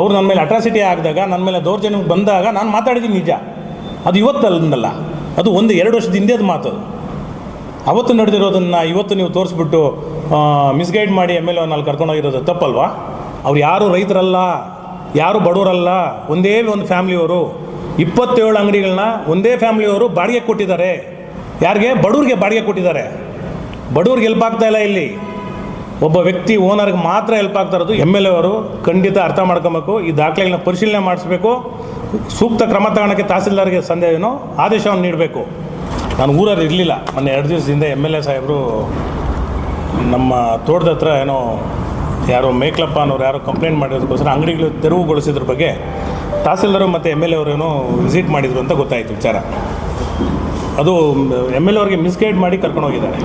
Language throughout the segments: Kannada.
ಅವ್ರು ನನ್ನ ಮೇಲೆ ಅಟ್ರಾಸಿಟಿ ಆಗಿದಾಗ, ನನ್ನ ಮೇಲೆ ದೌರ್ಜನ್ಯಕ್ಕೆ ಬಂದಾಗ ನಾನು ಮಾತಾಡಿದ್ದೀನಿ ನಿಜ. ಅದು ಇವತ್ತಲ್ಲ ಅದು ಒಂದು ಎರಡು ವರ್ಷದ ಹಿಂದೆದು ಮಾತು. ಅವತ್ತು ನಡೆದಿರೋದನ್ನು ಇವತ್ತು ನೀವು ತೋರಿಸ್ಬಿಟ್ಟು ಮಿಸ್ಗೈಡ್ ಮಾಡಿ ಎಂ ಎಲ್ ಎನಲ್ಲಿ ಕರ್ಕೊಂಡೋಗಿರೋದು ತಪ್ಪಲ್ವಾ? ಅವ್ರು ಯಾರು ರೈತರಲ್ಲ, ಯಾರು ಬಡವರಲ್ಲ, ಒಂದೇ ಒಂದು ಫ್ಯಾಮ್ಲಿಯವರು, ಇಪ್ಪತ್ತೇಳು ಅಂಗಡಿಗಳನ್ನ ಒಂದೇ ಫ್ಯಾಮ್ಲಿಯವರು ಬಾಡಿಗೆ ಕೊಟ್ಟಿದ್ದಾರೆ. ಯಾರಿಗೆ? ಬಡವ್ರಿಗೆ ಬಾಡಿಗೆ ಕೊಟ್ಟಿದ್ದಾರೆ. ಬಡವ್ರಿಗೆ ಆಗ್ತಾ ಇಲ್ಲ ಇಲ್ಲಿ. ಒಬ್ಬ ವ್ಯಕ್ತಿ ಓನರ್ಗೆ ಮಾತ್ರ ಹೆಲ್ಪ್ ಆಗ್ತಾ ಇರೋದು ಎಂ ಎಲ್ ಎ ಅವರು. ಖಂಡಿತ ಅರ್ಥ ಮಾಡ್ಕೊಬೇಕು. ಈ ದಾಖಲೆಗಳನ್ನ ಪರಿಶೀಲನೆ ಮಾಡಿಸ್ಬೇಕು. ಸೂಕ್ತ ಕ್ರಮ ತಗೊಳಕ್ಕೆ ತಹಸೀಲ್ದಾರ್ಗೆ ಸಂದೇಹನೋ ಆದೇಶವನ್ನು ನೀಡಬೇಕು. ನಾನು ಊರಲ್ಲಿ ಇರಲಿಲ್ಲ. ಮೊನ್ನೆ ಎರಡು ದಿವಸದಿಂದ ಎಂ ಎಲ್ ಎ ಸಾಹೇಬರು ನಮ್ಮ ತೋಟದ ಹತ್ರ ಏನೋ ಯಾರೋ ಮೇಕ್ಲಪ್ಪ ಅನ್ನೋರು ಯಾರೋ ಕಂಪ್ಲೇಂಟ್ ಮಾಡಿರೋದಕ್ಕೋಸ್ಕರ ಅಂಗಡಿಗಳು ತೆರವುಗೊಳಿಸಿದ್ರ ಬಗ್ಗೆ ತಹಸೀಲ್ದಾರು ಮತ್ತು ಎಂ ಎಲ್ ಎ ಅವರೇನೋ ವಿಸಿಟ್ ಮಾಡಿದರು ಅಂತ ಗೊತ್ತಾಯಿತು ವಿಚಾರ. ಅದು ಎಂ ಎಲ್ ಎ ಅವ್ರಿಗೆ ಮಿಸ್ಗೈಡ್ ಮಾಡಿ ಕರ್ಕೊಂಡು ಹೋಗಿದ್ದಾರೆ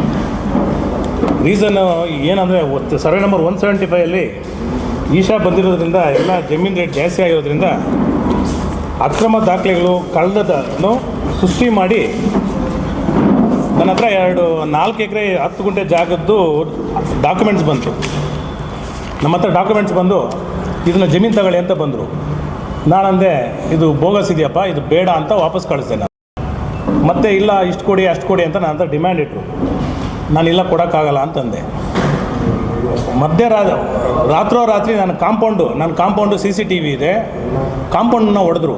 ರೀಸನ್ ಏನಂದರೆ ಸರ್ವೆ ನಂಬರ್ ಒನ್ ಸೆವೆಂಟಿ ಫೈವಲ್ಲಿ ಈಶಾ ಬಂದಿರೋದ್ರಿಂದ ಎಲ್ಲ ಜಮೀನ್ ರೇಟ್ ಜಾಸ್ತಿ ಆಗಿರೋದ್ರಿಂದ ಅಕ್ರಮ ದಾಖಲೆಗಳು ಕಳೆದದನ್ನು ಸೃಷ್ಟಿ ಮಾಡಿ ನನ್ನ ಹತ್ರ ಎರಡು ನಾಲ್ಕು ಎಕರೆ ಹತ್ತು ಗುಂಟೆ ಜಾಗದ್ದು ಡಾಕ್ಯುಮೆಂಟ್ಸ್ ಬಂತು. ನಮ್ಮ ಹತ್ರ ಡಾಕ್ಯುಮೆಂಟ್ಸ್ ಬಂದು ಇದನ್ನು ಜಮೀನು ತಗೊಳ್ಳಿ ಅಂತ ಬಂದರು. ನಾನಂದೆ, ಇದು ಬೋಗಸ್ ಇದೆಯಪ್ಪ, ಇದು ಬೇಡ ಅಂತ ವಾಪಸ್ ಕಳಿಸ್ತೇನೆ ನಾನು. ಮತ್ತೆ ಇಲ್ಲ, ಇಷ್ಟು ಕೊಡಿ, ಅಷ್ಟು ಕೊಡಿ ಅಂತ ನನ್ನ ಹತ್ರ ಡಿಮ್ಯಾಂಡ್ ಇಟ್ಟರು ನಾನು ಇಲ್ಲ ಕೊಡೋಕ್ಕಾಗಲ್ಲ ಅಂತಂದೆ. ಮಧ್ಯರಾ ರಾತ್ರೋ ರಾತ್ರಿ ನನ್ನ ಕಾಂಪೌಂಡು ನನ್ನ compound C C T V ಇದೆ. ಕಾಂಪೌಂಡನ್ನ ಹೊಡೆದ್ರು.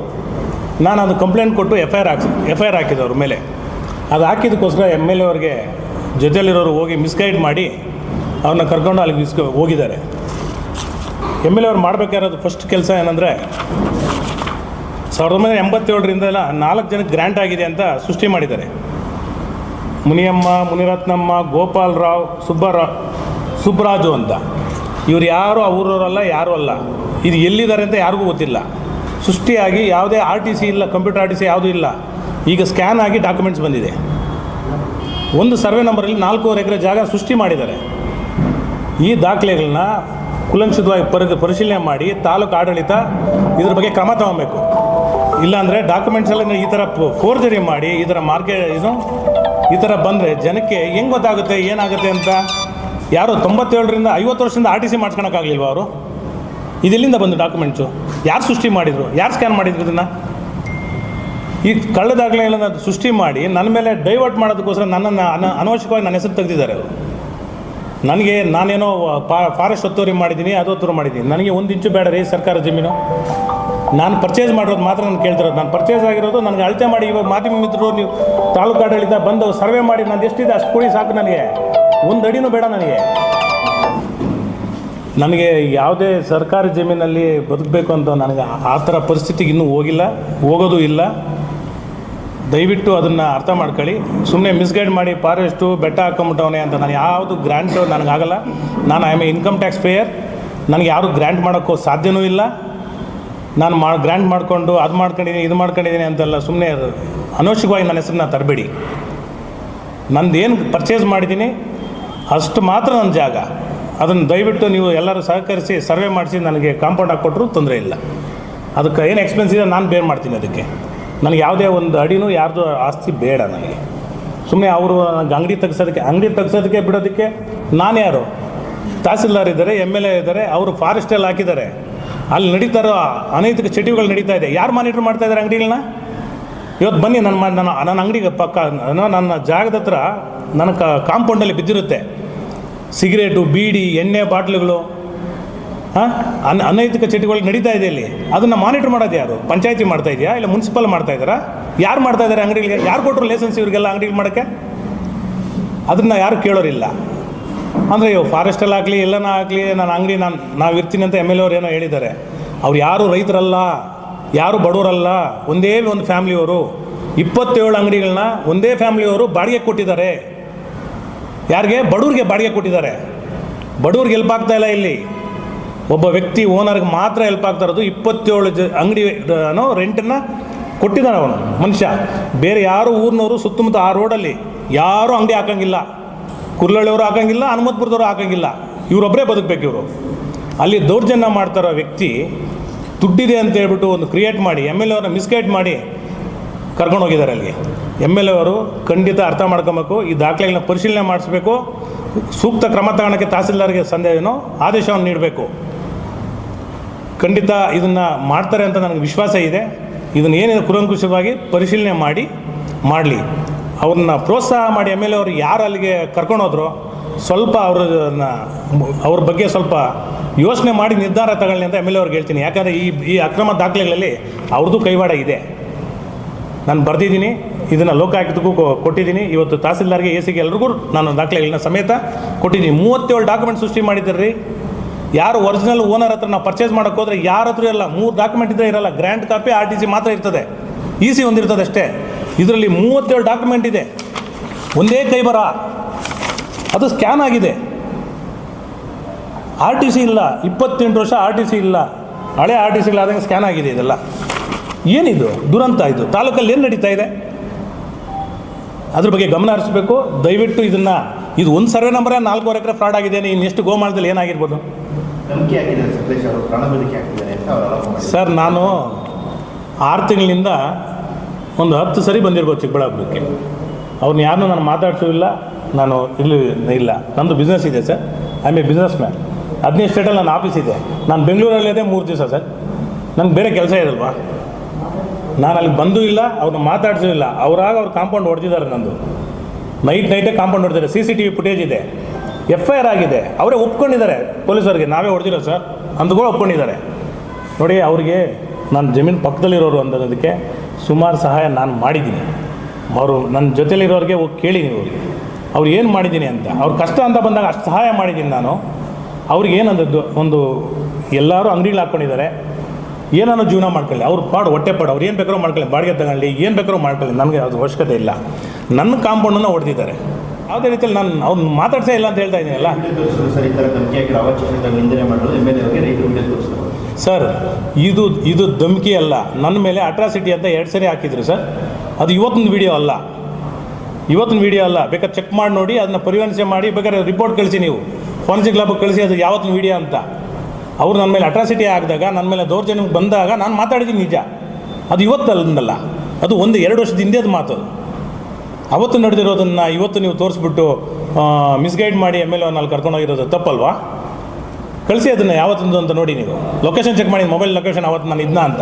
ನಾನು ಅದು ಕಂಪ್ಲೇಂಟ್ ಕೊಟ್ಟು ಎಫ್ ಐ ಆರ್ ಹಾಕ್ಸಿ ಎಫ್ ಐ ಆರ್ ಹಾಕಿದೆ ಅವ್ರ ಮೇಲೆ. ಅದು ಹಾಕಿದ್ದಕ್ಕೋಸ್ಕರ ಎಂ ಎಲ್ ಎ ಅವ್ರಿಗೆ ಜೊತೆಯಲ್ಲಿರೋರು ಹೋಗಿ ಮಿಸ್ಗೈಡ್ ಮಾಡಿ ಅವ್ರನ್ನ ಕರ್ಕೊಂಡು ಅಲ್ಲಿಗೆ ಮಿಸ್ ಹೋಗಿದ್ದಾರೆ. ಎಂ ಎಲ್ ಎ ಅವ್ರು ಮಾಡಬೇಕಾಗಿರೋದು ಫಸ್ಟ್ ಕೆಲಸ ಏನಂದರೆ, ಸಾವಿರದ ಒಂಬೈನೂರ ಎಂಬತ್ತೇಳರಿಂದ ನಾಲ್ಕು ಜನಕ್ಕೆ ಗ್ರ್ಯಾಂಟ್ ಆಗಿದೆ ಅಂತ ಸೃಷ್ಟಿ ಮಾಡಿದ್ದಾರೆ. ಮುನಿಯಮ್ಮ, ಮುನಿರತ್ನಮ್ಮ ಗೋಪಾಲ್ ರಾವ್ ಸುಬ್ಬರಾವ್ ಸುಬ್ರಾಜು ಅಂತ. ಇವ್ರು ಯಾರು ಆ ಊರವರಲ್ಲ, ಯಾರೂ ಅಲ್ಲ. ಇದು ಎಲ್ಲಿದ್ದಾರೆ ಅಂತ ಯಾರಿಗೂ ಗೊತ್ತಿಲ್ಲ. ಸೃಷ್ಟಿಯಾಗಿ ಯಾವುದೇ ಆರ್ ಟಿ ಸಿ ಇಲ್ಲ, ಕಂಪ್ಯೂಟರ್ ಆರ್ ಟಿ ಸಿ ಯಾವುದೂ ಇಲ್ಲ. ಈಗ ಸ್ಕ್ಯಾನ್ ಆಗಿ ಡಾಕ್ಯುಮೆಂಟ್ಸ್ ಬಂದಿದೆ. ಒಂದು ಸರ್ವೆ ನಂಬರಲ್ಲಿ ನಾಲ್ಕೂವರೆ ಎಕರೆ ಜಾಗ ಸೃಷ್ಟಿ ಮಾಡಿದ್ದಾರೆ. ಈ ದಾಖಲೆಗಳನ್ನ ಕುಲಂಕ್ಷಿತವಾಗಿ ಪರಿ, ಪರಿಶೀಲನೆ ಮಾಡಿ ತಾಲೂಕು ಆಡಳಿತ ಇದ್ರ ಬಗ್ಗೆ ಕ್ರಮ ತಗೊಬೇಕು. ಇಲ್ಲಾಂದರೆ ಡಾಕ್ಯುಮೆಂಟ್ಸ್ ಎಲ್ಲ ಈ ಥರ ಫೋರ್ಜರಿ ಮಾಡಿ, ಈ ಥರ ಮಾರ್ಕೆಟ್ ಇದು, ಈ ಥರ ಬಂದರೆ ಜನಕ್ಕೆ ಹೆಂಗೆ ಗೊತ್ತಾಗುತ್ತೆ, ಏನಾಗುತ್ತೆ ಅಂತ? ಯಾರು ತೊಂಬತ್ತೇಳರಿಂದ ಐವತ್ತು ವರ್ಷದಿಂದ ಆರ್ ಟಿ ಸಿ ಮಾಡ್ಕೊಳಕ್ಕಾಗಲಿಲ್ವ ಅವರು? ಇದೆಲ್ಲಿಂದ ಬಂದು ಡಾಕ್ಯುಮೆಂಟ್ಸು ಯಾರು ಸೃಷ್ಟಿ ಮಾಡಿದರು? ಯಾರು ಸ್ಕ್ಯಾನ್ ಮಾಡಿದ್ರು ಇದನ್ನು? ಈ ಕಳ್ಳ ದಾಖಲೆಗಳನ್ನ ಸೃಷ್ಟಿ ಮಾಡಿ ನನ್ನ ಮೇಲೆ ಡೈವರ್ಟ್ ಮಾಡೋದಕ್ಕೋಸ್ಕರ ನನ್ನನ್ನು ಅನ ಅನವಶ್ಯಕವಾಗಿ ನನ್ನ ಹೆಸರು ತೆಗೆದಿದ್ದಾರೆ ಅವರು. ನನಗೆ ನಾನೇನೋ ಫಾರೆಸ್ಟ್ ಒತ್ತುವರಿ ಮಾಡಿದ್ದೀನಿ ಅದು ಒತ್ತುವರಿ ಮಾಡಿದ್ದೀನಿ ನನಗೆ ಒಂದು ಇಂಚು ಬೇಡ ರೀ ಸರ್ಕಾರ ಜಮೀನು. ನಾನು ಪರ್ಚೇಸ್ ಮಾಡಿರೋದು ಮಾತ್ರ ನಾನು ಕೇಳ್ತಿರೋದು. ನಾನು ಪರ್ಚೇಸ್ ಆಗಿರೋದು ನನಗೆ ಅಳತೆ ಮಾಡಿ ಇವಾಗ ಮಾಧ್ಯಮ ಮಿತ್ರರು ನೀವು ತಾಲೂಕು ಆಡಳಿತ ಬಂದು ಸರ್ವೆ ಮಾಡಿ ನಾನು ಎಷ್ಟಿದೆ ಅಷ್ಟು ಕೊಡಿ ಸಾಕು ನನಗೆ. ಒಂದು ಅಡಿನೂ ಬೇಡ ನನಗೆ. ನನಗೆ ಯಾವುದೇ ಸರ್ಕಾರಿ ಜಮೀನಲ್ಲಿ ಬದುಕಬೇಕು ಅಂತ ನನಗೆ ಆ ಥರ ಪರಿಸ್ಥಿತಿಗೆ ಇನ್ನೂ ಹೋಗಿಲ್ಲ, ಹೋಗೋದು ಇಲ್ಲ. ದಯವಿಟ್ಟು ಅದನ್ನು ಅರ್ಥ ಮಾಡ್ಕೊಳ್ಳಿ. ಸುಮ್ಮನೆ ಮಿಸ್ಗೈಡ್ ಮಾಡಿ ಫಾರೆಸ್ಟು ಬೆಟ್ಟ ಹಾಕೊಂಬಿಟ್ಟವನೆ ಅಂತ ನಾನು ಯಾವುದು ಗ್ರ್ಯಾಂಟು ನನಗಾಗಲ್ಲ. ನಾನು I a income tax payer ನನಗೆ ಯಾರು ಗ್ರ್ಯಾಂಟ್ ಮಾಡೋಕ್ಕೂ ಸಾಧ್ಯವೂ ಇಲ್ಲ. ನಾನು ಮಾಡಿ ಗ್ರ್ಯಾಂಡ್ ಮಾಡಿಕೊಂಡು ಅದು ಮಾಡ್ಕೊಂಡಿದ್ದೀನಿ, ಇದು ಮಾಡ್ಕೊಂಡಿದ್ದೀನಿ ಅಂತೆಲ್ಲ ಸುಮ್ಮನೆ ಅನವಶ್ಯಕವಾಗಿ ನನ್ನ ಹೆಸರನ್ನ ತರಬೇಡಿ. ನಂದು ಏನು ಪರ್ಚೇಸ್ ಮಾಡಿದ್ದೀನಿ, ಅಷ್ಟು ಮಾತ್ರ ನನ್ನ ಜಾಗ. ಅದನ್ನು ದಯವಿಟ್ಟು ನೀವು ಎಲ್ಲರೂ ಸಹಕರಿಸಿ ಸರ್ವೆ ಮಾಡಿಸಿ, ನನಗೆ ಕಾಂಪೌಂಡ್ ಹಾಕ್ಕೊಟ್ರು ತೊಂದರೆ ಇಲ್ಲ. ಅದಕ್ಕೆ ಏನು ಎಕ್ಸ್ಪೆನ್ಸ್ ಇದೆ ನಾನು ಬೇರ್ ಮಾಡ್ತೀನಿ ಅದಕ್ಕೆ. ನನಗೆ ಯಾವುದೇ ಒಂದು ಅಡಿನೂ ಯಾರ್ದು ಆಸ್ತಿ ಬೇಡ ನನಗೆ. ಸುಮ್ಮನೆ ಅವರು ನನಗೆ ಅಂಗಡಿ ತೆಗ್ಸೋದಕ್ಕೆ ಅಂಗಡಿ ತೆಗ್ಸೋದಕ್ಕೆ ಬಿಡೋದಕ್ಕೆ ನಾನು ಯಾರು? ತಹಸೀಲ್ದಾರ್ ಇದ್ದಾರೆ ಎಂ ಎಲ್ ಎ ಇದ್ದಾರೆ, ಅವರು ಫಾರೆಸ್ಟಲ್ಲಿ ಹಾಕಿದ್ದಾರೆ. ಅಲ್ಲಿ ನಡೀತಾ ಇರೋ ಅನೈತಿಕ ಚಟುವಟಿಕೆಗಳು ನಡೀತಾ ಇದೆ. ಯಾರು ಮಾನಿಟ್ರ್ ಮಾಡ್ತಾ ಇದ್ದಾರೆ ಅಂಗಡಿಗಳನ್ನ? ಇವತ್ತು ಬನ್ನಿ ನನ್ನ ನನ್ನ ನನ್ನ ಅಂಗಡಿಗೆ ಪಕ್ಕ ನನ್ನ- ಜಾಗದ ಹತ್ರ ನನ್ನ ಕಾಂಪೌಂಡಲ್ಲಿ ಬಿದ್ದಿರುತ್ತೆ. ಸಿಗರೇಟು, ಬೀಡಿ, ಎಣ್ಣೆ ಬಾಟ್ಲುಗಳು. ಹಾಂ ಅನ್ ಅನೈತಿಕ ಚಟುವಟಿಕೆಗಳು ನಡೀತಾ ಇದೆ ಇಲ್ಲಿ. ಅದನ್ನು ಮಾನಿಟ್ರ್ ಮಾಡೋದು ಯಾರು? ಪಂಚಾಯತಿ ಮಾಡ್ತಾ ಇದೆಯಾ? ಇಲ್ಲ ಮುನ್ಸಿಪಲ್ ಮಾಡ್ತಾ ಇದ್ದಾರಾ? ಯಾರು ಮಾಡ್ತಾ ಇದ್ದಾರೆ ಅಂಗಡಿಗಳಿಗೆ? ಯಾರು ಕೊಟ್ಟರು ಲೈಸೆನ್ಸ್ ಇವರಿಗೆಲ್ಲ ಅಂಗಡಿಗಳು ಮಾಡೋಕ್ಕೆ? ಅದನ್ನು ಯಾರು ಕೇಳೋರಿಲ್ಲ. ಅಂದರೆ ಇವು ಫಾರೆಸ್ಟಲ್ಲಿ ಆಗಲಿ, ಎಲ್ಲನ ಆಗಲಿ, ನಾನು ಅಂಗಡಿ, ನಾನು, ನಾವು ಇರ್ತೀನಿ ಅಂತ ಎಂ ಎಲ್ ಅವ್ರು ಏನೋ ಹೇಳಿದ್ದಾರೆ. ಅವ್ರು ಯಾರು ರೈತರಲ್ಲ, ಯಾರು ಬಡವರಲ್ಲ, ಒಂದೇ ಒಂದು ಫ್ಯಾಮ್ಲಿಯವರು ಇಪ್ಪತ್ತೇಳು ಅಂಗಡಿಗಳನ್ನ ಒಂದೇ ಫ್ಯಾಮ್ಲಿಯವರು ಬಾಡಿಗೆ ಕೊಟ್ಟಿದ್ದಾರೆ. ಯಾರಿಗೆ? ಬಡವ್ರಿಗೆ ಬಾಡಿಗೆ ಕೊಟ್ಟಿದ್ದಾರೆ. ಬಡವ್ರಿಗೆ ಹೆಲ್ಪ್ ಆಗ್ತಾ ಇಲ್ಲ ಇಲ್ಲಿ. ಒಬ್ಬ ವ್ಯಕ್ತಿ ಓನರ್ಗೆ ಮಾತ್ರ ಹೆಲ್ಪ್ ಆಗ್ತಾ ಇರೋದು ಇಪ್ಪತ್ತೇಳು ಜ, ಅಂಗಡಿ ರೆಂಟನ್ನು ಕೊಟ್ಟಿದ್ದಾನೆ ಅವನು, ಮನುಷ್ಯ. ಬೇರೆ ಯಾರು ಊರಿನವರು ಸುತ್ತಮುತ್ತ ಆ ರೋಡಲ್ಲಿ ಯಾರೂ ಅಂಗಡಿ ಹಾಕಂಗಿಲ್ಲ. ಕುರ್ಲಳ್ಳಿಯವರು ಹಾಕಂಗಿಲ್ಲ ಹನುಮತ್ಪುರದವರು ಹಾಕಂಗಿಲ್ಲ ಇವರೊಬ್ಬರೇ ಬದುಕಬೇಕು ಇವರು. ಅಲ್ಲಿ ದೌರ್ಜನ್ಯ ಮಾಡ್ತಾರೋ ವ್ಯಕ್ತಿ ದುಡ್ಡಿದೆ ಅಂತ ಹೇಳ್ಬಿಟ್ಟು ಒಂದು ಕ್ರಿಯೇಟ್ ಮಾಡಿ ಎಂ ಎಲ್ ಎವ್ರನ್ನ ಮಿಸ್ಗೈಡ್ ಮಾಡಿ ಕರ್ಕೊಂಡು ಹೋಗಿದ್ದಾರೆ ಅಲ್ಲಿ. ಎಂ ಎಲ್ ಎ ಅವರು ಖಂಡಿತ ಅರ್ಥ ಮಾಡ್ಕೊಬೇಕು, ಈ ದಾಖಲೆಗಳನ್ನ ಪರಿಶೀಲನೆ ಮಾಡಿಸ್ಬೇಕು, ಸೂಕ್ತ ಕ್ರಮ ತಗೊಳಕ್ಕೆ ತಹಸೀಲ್ದಾರ್ಗೆ ಸಂದೇಹನೋ ಆದೇಶವನ್ನು ನೀಡಬೇಕು. ಖಂಡಿತ ಇದನ್ನು ಮಾಡ್ತಾರೆ ಅಂತ ನನಗೆ ವಿಶ್ವಾಸ ಇದೆ. ಇದನ್ನು ಏನಿದೆ ಕುರಂಕುಶವಾಗಿ ಪರಿಶೀಲನೆ ಮಾಡಿ, ಮಾಡಲಿ. ಅವ್ರನ್ನ ಪ್ರೋತ್ಸಾಹ ಮಾಡಿ, ಆಮೇಲೆ ಅವ್ರು ಯಾರು ಅಲ್ಲಿಗೆ ಕರ್ಕೊಂಡೋದ್ರು, ಸ್ವಲ್ಪ ಅವ್ರನ್ನ ಅವ್ರ ಬಗ್ಗೆ ಸ್ವಲ್ಪ ಯೋಚನೆ ಮಾಡಿ ನಿರ್ಧಾರ ತಗೊಳ್ಳಿ ಅಂತ ಎಂ ಎಲ್ ಅವ್ರಿಗೆ ಹೇಳ್ತೀನಿ. ಯಾಕಂದರೆ ಈ ಈ ಅಕ್ರಮ ದಾಖಲೆಗಳಲ್ಲಿ ಅವ್ರದ್ದು ಕೈವಾಡ ಇದೆ. ನಾನು ಬರೆದಿದ್ದೀನಿ, ಇದನ್ನು ಲೋಕಾಯುಕ್ತಕ್ಕೂ ಕೊಟ್ಟಿದ್ದೀನಿ. ಇವತ್ತು ತಹಸೀಲ್ದಾರ್ಗೆ ಎ ಸಿಗೆ ಎಲ್ರಿಗೂ ನಾನು ದಾಖಲೆಗಳನ್ನ ಸಮೇತ ಕೊಟ್ಟಿದ್ದೀನಿ. ಮೂವತ್ತೇಳು ಡಾಕ್ಯುಮೆಂಟ್ ಸೃಷ್ಟಿ ಮಾಡಿದ್ದೀರಿ ರೀ ಯಾರು ಒರಿಜಿನಲ್ ಓನರ್ ಹತ್ರ ನಾವು ಪರ್ಚೇಸ್ ಮಾಡೋಕ್ಕೋದ್ರೆ ಯಾರ ಹತ್ರ ಇರಲ್ಲ ಮೂರು ಡಾಕ್ಯುಮೆಂಟ್ ಇದ್ದರೆ ಇರಲ್ಲ grant copy R T C ಮಾತ್ರ ಇರ್ತದೆ. ಇ ಸಿ ಒಂದಿರ್ತದೆ ಅಷ್ಟೇ ಇದರಲ್ಲಿ ಮೂವತ್ತೇಳು ಡಾಕ್ಯುಮೆಂಟ್ ಇದೆ. ಒಂದೇ ಕೈ ಬರ. ಅದು ಸ್ಕ್ಯಾನ್ ಆಗಿದೆ. ಆರ್ ಟಿ ಸಿ ಇಲ್ಲ. ಇಪ್ಪತ್ತೆಂಟು ವರ್ಷ ಆರ್ ಟಿ ಸಿ ಇಲ್ಲ. ಹಳೆ ಆರ್ ಟಿ ಸಿಗಳಾದಂಗೆ ಸ್ಕ್ಯಾನ್ ಆಗಿದೆ ಇದೆಲ್ಲ. ಏನಿದು? ದುರಂತ ಇದು. ತಾಲೂಕಲ್ಲಿ ಏನು ನಡೀತಾ ಇದೆ? ಅದ್ರ ಬಗ್ಗೆ ಗಮನ ಹರಿಸ್ಬೇಕು. ದಯವಿಟ್ಟು ಇದನ್ನು ಇದು ಒಂದು ಸರ್ವೆ ನಂಬರೇ ನಾಲ್ಕೂವರೆ ಎಕರೆ ಫ್ರಾಡ್ ಆಗಿದೆ ಇನ್ನು ಎಷ್ಟು ಗೋಮಾಳದಲ್ಲಿ ಏನಾಗಿರ್ಬೋದು? ಸರ್ ನಾನು ಆರು ತಿಂಗಳಿಂದ ಒಂದು ಹತ್ತು ಸರಿ ಬಂದಿರ್ಬೋದು ಚಿಕ್ಕಬಳ್ಳಾಪುರಕ್ಕೆ. ಅವ್ರನ್ನ ಯಾರನ್ನೂ ನಾನು ಮಾತಾಡ್ಸೋದಿಲ್ಲ ನಾನು ಇಲ್ಲಿ ಇಲ್ಲ. ನಂದು ಬಿಸ್ನೆಸ್ ಇದೆ sir. I may business man ಹದಿನೈದು ಸ್ಟೇಟಲ್ಲಿ ನನ್ನ ಆಫೀಸ್ ಇದೆ. ನಾನು ಬೆಂಗಳೂರಲ್ಲಿ ಬೆಂಗಳೂರಲ್ಲಿದೆ ಮೂರು ದಿವಸ ಸರ್. ನನಗೆ ಬೇರೆ ಕೆಲಸ ಇದಲ್ವಾ ನಾನು ಅಲ್ಲಿ ಬಂದೂ ಇಲ್ಲ ಅವ್ರನ್ನ ಮಾತಾಡ್ಸೂ ಇಲ್ಲ. ಅವರಾಗ ಅವ್ರು ಕಾಂಪೌಂಡ್ ಹೊಡೆದಿದ್ದಾರೆ ನಂದು. ನೈಟ್ ನೈಟೇ ಕಾಂಪೌಂಡ್ ಹೊಡೆದಿದ್ದಾರೆ. C C T V footage ಇದೆ. ಎಫ್ ಐ ಆರ್ ಆಗಿದೆ. ಅವರೇ ಒಪ್ಕೊಂಡಿದ್ದಾರೆ. ಪೊಲೀಸರಿಗೆ ನಾವೇ ಹೊಡೆದಿರೋ ಸರ್. ಅಂದ್ಕೊಂಡು ಒಪ್ಕೊಂಡಿದ್ದಾರೆ. ನೋಡಿ, ಅವರಿಗೆ ನಾನು ಜಮೀನು ಪಕ್ಕದಲ್ಲಿರೋರು ಅನ್ನೋದಕ್ಕೆ ಸುಮಾರು ಸಹಾಯ ನಾನು ಮಾಡಿದ್ದೀನಿ. ಅವರು ನನ್ನ ಜೊತೆಲಿರೋರಿಗೆ ಹೋಗಿ ಕೇಳಿ ನೀವು ಅವ್ರಿಗೆ. ಅವ್ರು ಏನು ಮಾಡಿದ್ದೀನಿ ಅಂತ. ಅವ್ರು ಕಷ್ಟ ಅಂತ ಬಂದಾಗ ಅಷ್ಟು ಸಹಾಯ ಮಾಡಿದ್ದೀನಿ ನಾನು. ಅವ್ರಿಗೆ ಏನಂದದ್ದು ಒಂದು ಎಲ್ಲರೂ ಅಂಗಡಿಗಳು ಹಾಕ್ಕೊಂಡಿದ್ದಾರೆ ಏನಾದ್ರು ಜೀವನ ಮಾಡ್ಕೊಳ್ಳಿ. ಅವ್ರು ಪಾಡು, ಹೊಟ್ಟೆ ಪಾಡು. ಅವ್ರು ಏನು ಬೇಕಾದ್ರೂ ಮಾಡ್ಕೊಳ್ಳಿ. ಬಾಡಿಗೆ ತಗೊಳ್ಳಿ, ಏನು ಬೇಕಾದ್ರೂ ಮಾಡ್ಕೊಳ್ಳಿ. ನನಗೆ ಅದು ಅವಶ್ಯಕತೆ ಇಲ್ಲ. ನನ್ನ ಕಾಂಪೌಂಡನ್ನು ಹೊಡೆದಿದ್ದಾರೆ ಯಾವುದೇ ರೀತಿಯಲ್ಲಿ ನಾನು ಅವ್ನು ಮಾತಾಡ್ಸೇ ಇಲ್ಲ ಅಂತ ಹೇಳ್ತಾ ಇದ್ದೀನಲ್ಲ ಸರ್ ಎ ಇದು ಇದು ಧಮಕಿ ಅಲ್ಲ. ನನ್ನ ಮೇಲೆ ಅಟ್ರಾಸಿಟಿ ಅಂತ ಎರಡು ಸರಿ ಹಾಕಿದ್ರು ಸರ್. ಅದು ಇವತ್ತಿನ ವಿಡಿಯೋ ಅಲ್ಲ. ಇವತ್ತಿನ ವಿಡಿಯೋ ಅಲ್ಲ. ಬೇಕಾದ್ರೆ ಚೆಕ್ ಮಾಡಿ ನೋಡಿ, ಅದನ್ನ ಪರಿಗಣಿಸೆ ಮಾಡಿ, ಬೇಕಾದ್ರೆ ರಿಪೋರ್ಟ್ ಕಳಿಸಿ ನೀವು. ಫಾರೆನ್ಸಿಕ್ ಲ್ಯಾಬ್ಗೆ ಕಳಿಸಿ ಅದು ಯಾವತ್ತಿನ ವಿಡಿಯೋ ಅಂತ. ಅವ್ರು ನನ್ನ ಮೇಲೆ ಅಟ್ರಾಸಿಟಿ ಆಗಿದಾಗ ನನ್ನ ಮೇಲೆ ದೌರ್ಜನ್ಯಕ್ಕೆ ಬಂದಾಗ ನಾನು ಮಾತಾಡಿದ್ದೀನಿ ನಿಜ. ಅದು ಇವತ್ತಲ್ಲ ಅದು ಒಂದು ಎರಡು ವರ್ಷದ ಹಿಂದೆ ಅದು ಮಾತು. ಅವತ್ತು ನಡೆದಿರೋದನ್ನು ಇವತ್ತು ನೀವು ತೋರಿಸ್ಬಿಟ್ಟು ಮಿಸ್ಗೈಡ್ ಮಾಡಿ ಎಂ ಎಲ್ ಎನಲ್ಲಿ ಕರ್ಕೊಂಡೋಗಿರೋದು ತಪ್ಪಲ್ವಾ? ಕಳಿಸಿ ಅದನ್ನು ಯಾವತ್ತೊಂದು ಅಂತ ನೋಡಿ ನೀವು. ಲೊಕೇಶನ್ ಚೆಕ್ ಮಾಡಿ ಮೊಬೈಲ್ ಲೊಕೇಶನ್ ಅವತ್ತು ನಾನು ಇದ್ನ ಅಂತ.